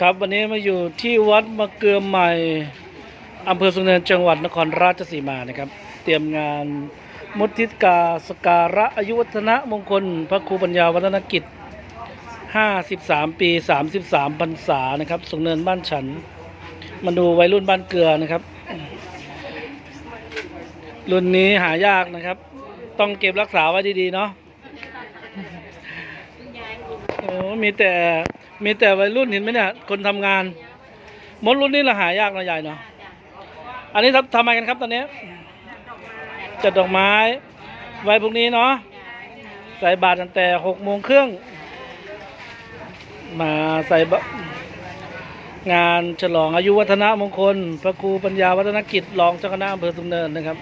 ครับวันนี้มาอยู่ที่วัดมะเกลือใหม่อำเภอสุนเนินจังหวัดนครราชสีมานะครับ เตรียมงานมุทิกาสการะอายุวัฒนะมงคล พระครูปัญญาวัฒนกิจ 53 ปี 33พรรษานะครับสุนเนินบ้านฉัน มาดูวัยรุ่นบ้านเกลือนะครับ รุ่นนี้หายากนะครับ ต้องเก็บรักษาไว้ดีๆเนาะ โอ้มีแต่มีแต่วัยรุ่นเห็นไหมเนี่ย คนทำงาน มดรุ่นนี้เราหายากนะยายเนาะอันนี้ทำทำอะไรกันครับตอนนี้จัดดอกไม้ ไว้พวกนี้เนาะใส่บาตรตั้งแต่หกโมงครึ่งมาใส่บะงานฉลองอายุวัฒนมงคล พระครูปัญญาวัฒนกิจรองเจ้าคณะอำเภอสุนเนินนะครับ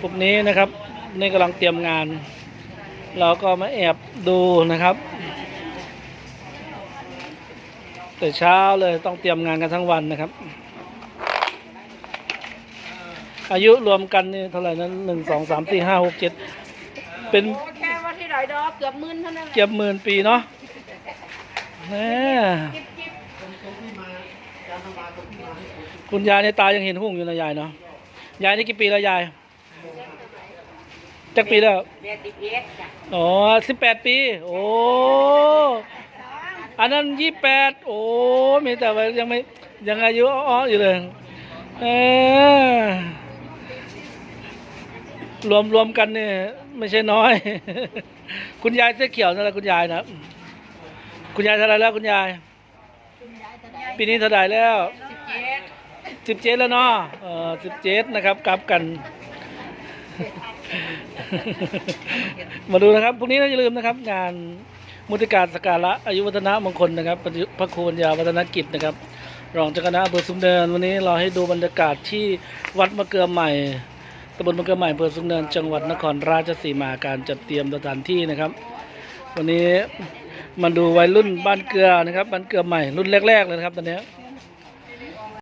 พวกนี้นะครับนี่กำลังเตรียมงาน เราก็มาแอบดูนะครับ แต่เช้าเลยต้องเตรียมงานกันทั้งวันนะครับ อายุรวมกันนี่เท่าไหร่นั้นหนึ่งสองสามสี่ห้าหกเจ็ดเป็นแค่ว่าที่ไหนดอกเกือบหมื่นเท่านั้นแหละเกือบหมื่นปีเนาะแหมคุณยายในตายังเห็นหุ่งอยู่นะยายเนาะยายนี่กี่ปีแล้วยายจักปีแล้วเรียนดิบเอ็ดจ้ะอ๋อสิบแปดปี โอ้ อันนั้นยี่แปดโอ้มีแต่ว่ายังไม่ยังอายุอ้ออยู่เลยเออรวมรวมกันเนี่ยไม่ใช่น้อย คุณยายเสื้อเขียวนั่นแหละคุณยายนะคุณยายเท่าไรแล้วคุณยาย ปีนี้เท่าไหรแล้วสิบเจ็ดสิบเจ็ดแล้วเนาะเออสิบเจ็ดนะครับกลับกัน มาดูนะครับพรุ่งนี้นะอย่าลืมนะครับ งาน มุติการสการะอายุวัฒนะมงคลนะครับพระครูปัญญาวัฒนกิจนะครับ รองเจ้าคณะอำเภอสุนเนินวันนี้เราให้ดูบรรยากาศที่วัดมะเกลือใหม่ตำบลมะเกลือใหม่อำเภอสุนเนิน จังหวัดนครราชสีมาการจัดเตรียมสถานที่นะครับ วันนี้มาดูวัยรุ่นบ้านเกลือนะครับ บ้านเกลือใหม่รุ่นแรก ๆเลยนะครับตอนนี้